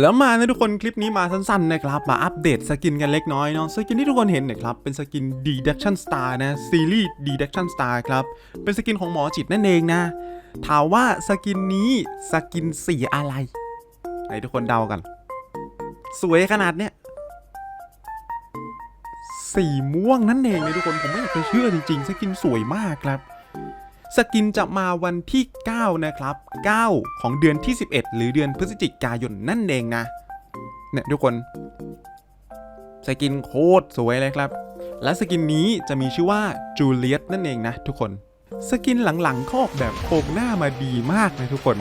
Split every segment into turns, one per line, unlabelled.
แล้วมานะทุกคนคลิปนี้มาสั้นๆนะครับมาอัปเดตสกินกันเล็กน้อยเนาะสกินที่ทุกคนเห็นเนี่ยครับเป็นสกิน Deduction Star นะซีรีส์ Deduction Star ครับเป็นสกินของหมอจิตนั่นเองนะถามว่าสกินนี้สกินสีอะไรให้ทุกคนเดากัน สวยขนาดเนี้ยสีม่วงนั่นเองเลยทุกคนผมไม่อยากจะเชื่อจริงๆสกินสวยมากครับ สกินจะมาวันที่ 9 นะครับ 9 ของเดือนที่ 11 หรือเดือนพฤศจิกายนนั่นเองนะ เนี่ยทุกคน สกินโคตรสวยเลยครับ และสกินนี้จะมีชื่อว่าจูเลียตนั่นเองนะทุกคน สกินหลังๆเขาออกแบบโครงหน้ามาดีมากนะทุกคน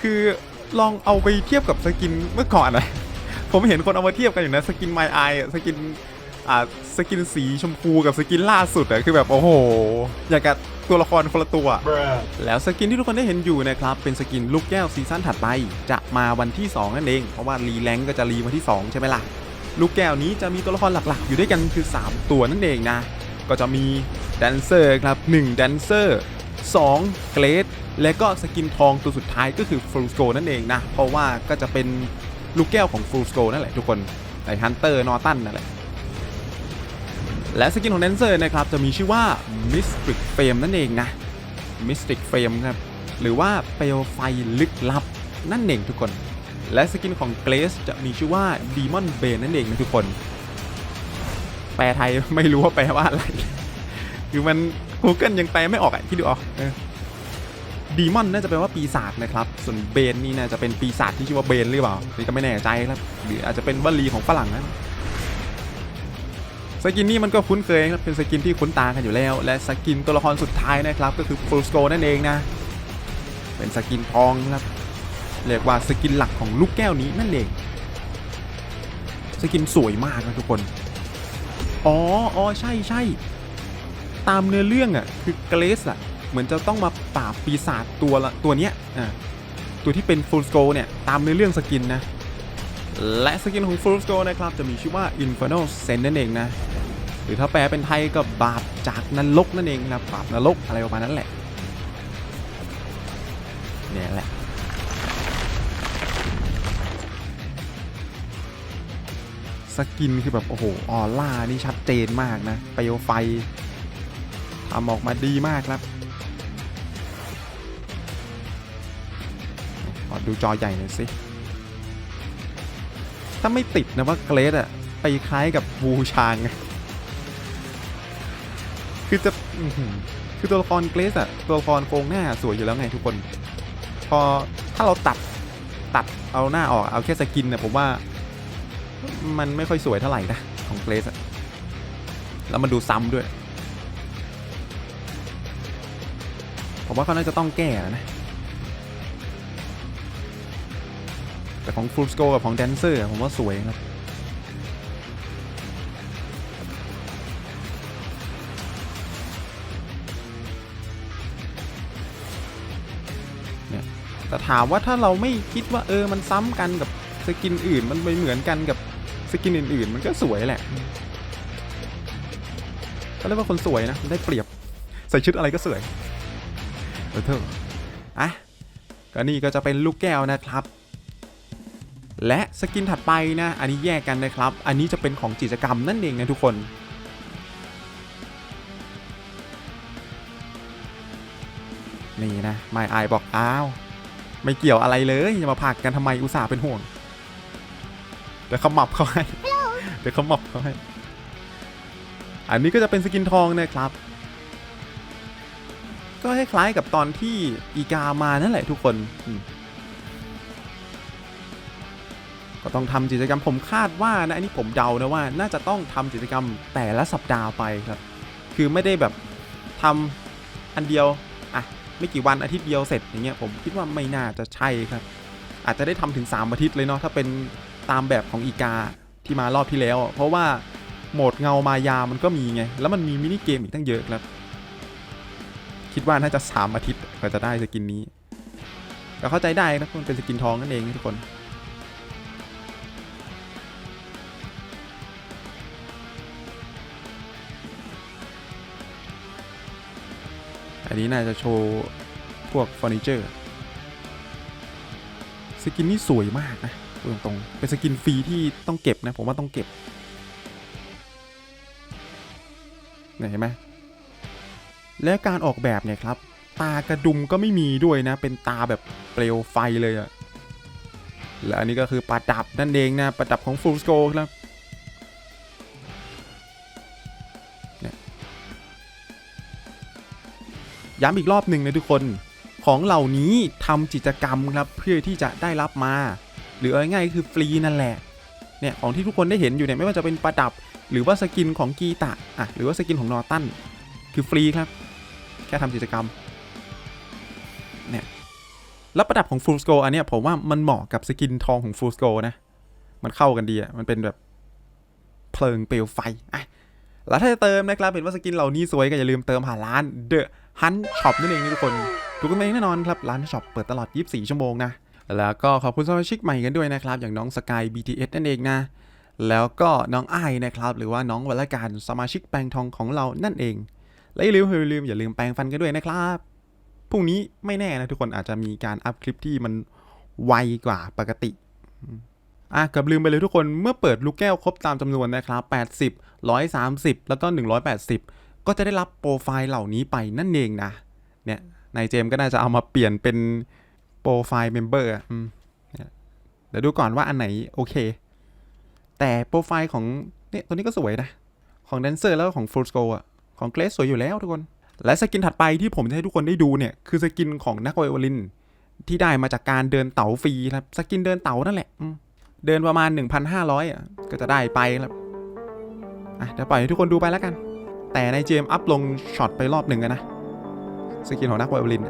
คือลองเอาไปเทียบกับสกินเมื่อก่อนนะผมเห็นคนเอามาเทียบกันอยู่นะสกินไมไอสกินอ่าสกินสีชมพูกับสกินล่าสุดอะคือแบบโอ้โห อยากกับ ตัวละครคนละตัว แล้วสกินที่ทุกคนได้เห็นอยู่นะครับ เป็นสกินลูกแก้วซีซั่นถัดไป จะมาวันที่ 2 นั่นเอง เพราะว่ารีแลงก็จะรีวันที่ 2 ใช่ไหมล่ะ ลูกแก้วนี้จะมีตัวละครหลักๆ อยู่ด้วยกันคือ 3 ตัวนั่นเองนะ ก็จะมีแดนเซอร์ครับ1แดนเซอร์2เกรดและก็สกินทองตัวสุดท้ายก็คือฟูลสโกนั่นเองนะ เพราะว่าก็จะเป็นลูกแก้วของฟูลสโกนั่นแหละทุกคนไอฮันเตอร์นอตันนั่นแหละ และสกินของแดนเซอร์นะครับจะมีชื่อว่า Mystic Flame นั่นเองนะ Mystic Flame ครับหรือว่าเปลวไฟลึกลับนั่นเองทุกคน และสกินของ Glaze จะมีชื่อว่า Demon Bane นั่นเองนะทุกคน แปลไทยไม่รู้ว่าแปลว่าอะไร คือมัน Google ยังแปลไม่ออกอะคิดดูเออกดีมอนน่าจะแปลว่าปีศาจนะครับ ส่วนเบนนี่น่าจะเป็นปีศาจที่ชื่อว่าเบนหรือเปล่านี่ก็ไม่แน่ใจครับหรืออาจจะเป็นวลีของฝรั่งนะ สกินนี้มันก็คุ้นเคยครับเป็นสกินที่คุ้นตากันอยู่แล้ว และสกินตัวละครสุดท้ายนะครับก็คือ Full Skull นั่นเองนะ เป็นสกินทองครับเรียกว่าสกินหลักของลูกแก้วนี้นั่นเอง สกินสวยมากนะทุกคน อ๋ออ๋อใช่ใช่ตามเนื้อเรื่องอะคือเกรสอะเหมือนจะต้องมาปราบปีศาจตัวละตัวเนี้ยอ่าตัวที่เป็น Full Skull เนี่ยตามเนื้อเรื่องสกินนะ และสกินของ Full Skull นะครับจะมีชื่อว่า Infernal Sen นั่นเองนะ หรือถ้าแปลเป็นไทยก็บาปจากนรกนั่นเองนะบาปนรกอะไรประมาณนั้นแหละเนี่ยแหละสกินคือแบบโอ้โหออร่านี่ชัดเจนมากนะเปลวไฟทำออกมาดีมากครับขอดูจอใหญ่หน่อยสิ ถ้าไม่ติดนะว่าเกรดอะไปคล้ายกับวูชางไง คือจะคือตัวละครเกรสอะตัวละครโครงหน้าสวยอยู่แล้วไงทุกคน พอถ้าเราตัดตัดเอาหน้าออกเอาแค่สกินเนี่ยผมว่า มันไม่ค่อยสวยเท่าไหร่นะของเกรสอะแล้วมันดูซ้ำด้วย ผมว่าเขาน่าจะต้องแก้นะ แต่ของ Full s c o กับของ Dancer อะผมว่าสวยครับ แต่ถามว่าถ้าเราไม่คิดว่าเออมันซ้ำกันกับสกินอื่น มันไม่เหมือนกันกับสกินอื่น ๆ มันก็สวยแหละก็เรียกว่าคนสวยนะได้เปรียบใส่ชุดอะไรก็สวยเออเธออะก็นี่ก็จะเป็นลูกแก้วนะครับ และสกินถัดไปนะ อันนี้แยกกันนะครับ อันนี้จะเป็นของกิจกรรมนั่นเองนะทุกคนนี่นะไม่อายบอกอ้าว ไม่เกี่ยวอะไรเลยอย่ามาผักกันทำไมอุตส่าห์เป็นห่วงเดี๋ยวขมับเขาให้เดี๋ยวขมับเขาให้อันนี้ก็จะเป็นสกินทองนะครับ ก็คล้ายๆกับตอนที่อีกามานั่นแหละทุกคนก็ต้องทำกิจกรรมผมคาดว่านะอันนี้ผมเดานะว่า น่าจะต้องทำกิจกรรมแต่ละสัปดาห์ไปครับ คือไม่ได้แบบทำอันเดียว ไม่กี่วันอาทิตย์เดียวเสร็จอย่างเงี้ยผมคิดว่าไม่น่าจะใช่ครับ อาจจะได้ทำถึง 3 อาทิตย์เลยเนาะถ้าเป็นตามแบบของอีกาที่มารอบที่แล้ว เพราะว่าโหมดเงามายามันก็มีไง แล้วมันมีมินิเกมอีกตั้งเยอะครับ คิดว่าน่าจะ 3 อาทิตย์กว่าจะได้สกินนี้ก็เข้าใจได้นะมันเป็นสกินทองนั่นเองทุกคน อันนี้น่าจะโชว์พวกเฟอร์นิเจอร์สกินนี่สวยมากนะพูดตรงๆเป็นสกินฟรีที่ต้องเก็บนะ ผมว่าต้องเก็บเห็นไหมและการออกแบบเนี่ยครับ ตากระดุมก็ไม่มีด้วยนะ เป็นตาแบบเปลวไฟเลยอะและอันนี้ก็คือประดับนั่นเองนะ ประดับของ Full Score ครับ ย้ำอีกรอบหนึ่งนะทุกคน ของเหล่านี้ทำกิจกรรมครับเพื่อที่จะได้รับมา หรือเอาง่ายๆก็คือฟรีนั่นแหละเนี่ยของที่ทุกคนได้เห็นอยู่เนี่ยไม่ว่าจะเป็นประดับ หรือว่าสกินของกีตะอะหรือว่าสกินของนอตันคือฟรีครับ แค่ทำกิจกรรมเนี่ยแล้วประดับของ Full Score อันเนี้ยผมว่ามันเหมาะกับสกินทองของ Full Score นะมันเข้ากันดีอะมันเป็นแบบเพลิงเปลวไฟอะแล้วถ้าจะเติมนะครับเห็นว่าสกินเหล่านี้สวยก็อย่าลืมเติมผ่านร้าน The Hunt Shop นั่นเองทุกคนถูกกันเองแน่นอนครับร้านช็อปเปิดตลอด 24 ชั่วโมงนะ แล้วก็ขอบคุณสมาชิกใหม่กันด้วยนะครับ อย่างน้องสกาย BTS นั่นเองนะ แล้วก็น้องไอายนะครับ หรือว่าน้องวัลการสมาชิกแปลงทองของเรานั่นเอง และอย่าลืมอย่าลืมอย่าลืมแปลงฟันกันด้วยนะครับพรุ่งนี้ไม่แน่นะทุกคนอาจจะมีการอัพคลิปที่มันไวกว่าปกติอะกับลืมไปเลยทุกคนเมื่อเปิดลูกแก้วครบตามจำนวนนะครับ80 130 แล้วก็ 180 ก็จะได้รับโปรไฟล์เหล่านี้ไปนั่นเองนะ เนี่ยนายเจมก็น่าจะเอามาเปลี่ยนเป็นโปรไฟล์เมมเบอร์เดี๋ยวดูก่อนว่าอันไหนโอเค แต่โปรไฟล์ของเนี่ยตัวนี้ก็สวยนะ ของแดนเซอร์แล้วก็ของ Full Score อะของเกรสสวยอยู่แล้วทุกคน และสกินถัดไปที่ผมจะให้ทุกคนได้ดูเนี่ย คือสกินของนักไวโอลิน ที่ได้มาจากการเดินเต๋าฟรีครับ สกินเดินเต๋านั่นแหละ เดินประมาณ 1,500อะก็จะได้ไปครับอะเดี๋ยวปล่อยให้ทุกคนดูไปแล้วกัน แต่ในเจมอัพลงช็อตไปรอบหนึ่งอะนะสกินของนักไวโอลิน